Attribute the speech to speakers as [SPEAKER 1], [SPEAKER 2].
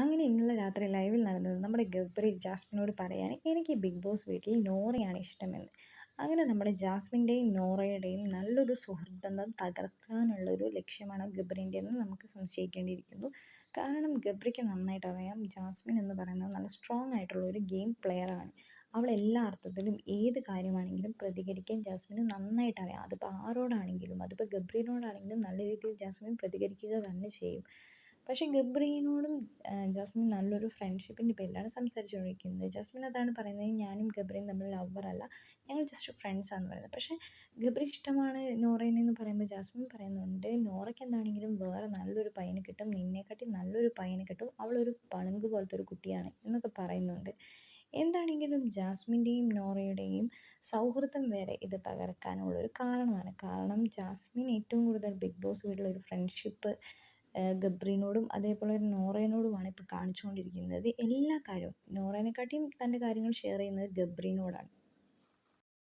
[SPEAKER 1] അങ്ങനെ ഇന്നലെ രാത്രി ലൈവിൽ നടന്നത് നമ്മുടെ ഗബ്രി ജാസ്മിനോട് പറയാണ് എനിക്ക് ബിഗ് ബോസ് വീട്ടിൽ നോറയാണ് ഇഷ്ടമെന്ന്. അങ്ങനെ നമ്മുടെ ജാസ്മിന്റെയും നോറയുടെയും നല്ലൊരു സുഹൃത്ത് ബന്ധം തകർക്കാനുള്ളൊരു ലക്ഷ്യമാണ് ഗബ്രിന്റെ എന്ന് നമുക്ക് സംശയിക്കേണ്ടിയിരിക്കുന്നു. കാരണം ഗബ്രിക്ക് നന്നായിട്ട് അറിയാം ജാസ്മിൻ എന്ന് പറയുന്നത് നല്ല സ്ട്രോങ് ആയിട്ടുള്ള ഒരു ഗെയിം പ്ലെയറാണ് അവൾ എല്ലാ അർത്ഥത്തിലും ഏത് കാര്യമാണെങ്കിലും പ്രതികരിക്കാൻ ജാസ്മിന് നന്നായിട്ട് അറിയാം. അതിപ്പോൾ ആരോടാണെങ്കിലും അതിപ്പോൾ ഗബ്രീനോടാണെങ്കിലും നല്ല രീതിയിൽ ജാസ്മിൻ പ്രതികരിക്കുക തന്നെ ചെയ്യും. പക്ഷേ ഗബ്രീനോടും ജാസ്മിൻ നല്ലൊരു ഫ്രണ്ട്ഷിപ്പിന്റെ പേരിലാണ് സംസാരിച്ചുകൊണ്ടിരിക്കുന്നത്. ജാസ്മിൻ അതാണ് പറയുന്നത് ഞാനും ഗബ്രിയും തമ്മിൽ ലവറല്ല ഞങ്ങൾ ജസ്റ്റ് ഫ്രണ്ട്സാണെന്ന് പറയുന്നത്. പക്ഷേ ഗബ്രി ഇഷ്ടമാണ് നോറേനെ എന്ന് പറയുമ്പോൾ ജാസ്മിൻ പറയുന്നുണ്ട് നോറയ്ക്ക് എന്താണെങ്കിലും വേറെ നല്ലൊരു പയ്യനെ കിട്ടും. നിന്നെക്കാട്ടി നല്ലൊരു പയ്യനെ കിട്ടും. അവളൊരു പളുങ്ക് പോലത്തെ ഒരു കുട്ടിയാണ് എന്നൊക്കെ പറയുന്നുണ്ട്. എന്താണെങ്കിലും ജാസ്മിന്റെയും നോറയുടെയും സൗഹൃദം വരെ ഇത് തകർക്കാനുള്ളൊരു കാരണമാണ്. കാരണം ജാസ്മിൻ ഏറ്റവും കൂടുതൽ ബിഗ് ബോസ് വീട്ടിലൊരു ഫ്രണ്ട്ഷിപ്പ് ഗബ്രീനോടും അതേപോലെ നോറേനോടുമാണ് ഇപ്പോൾ കാണിച്ചുകൊണ്ടിരിക്കുന്നത്. എല്ലാ കാര്യവും നോറേനെക്കാട്ടിയും തന്റെ കാര്യങ്ങൾ ഷെയർ ചെയ്യുന്നത് ഗബ്രീനോടാണ്.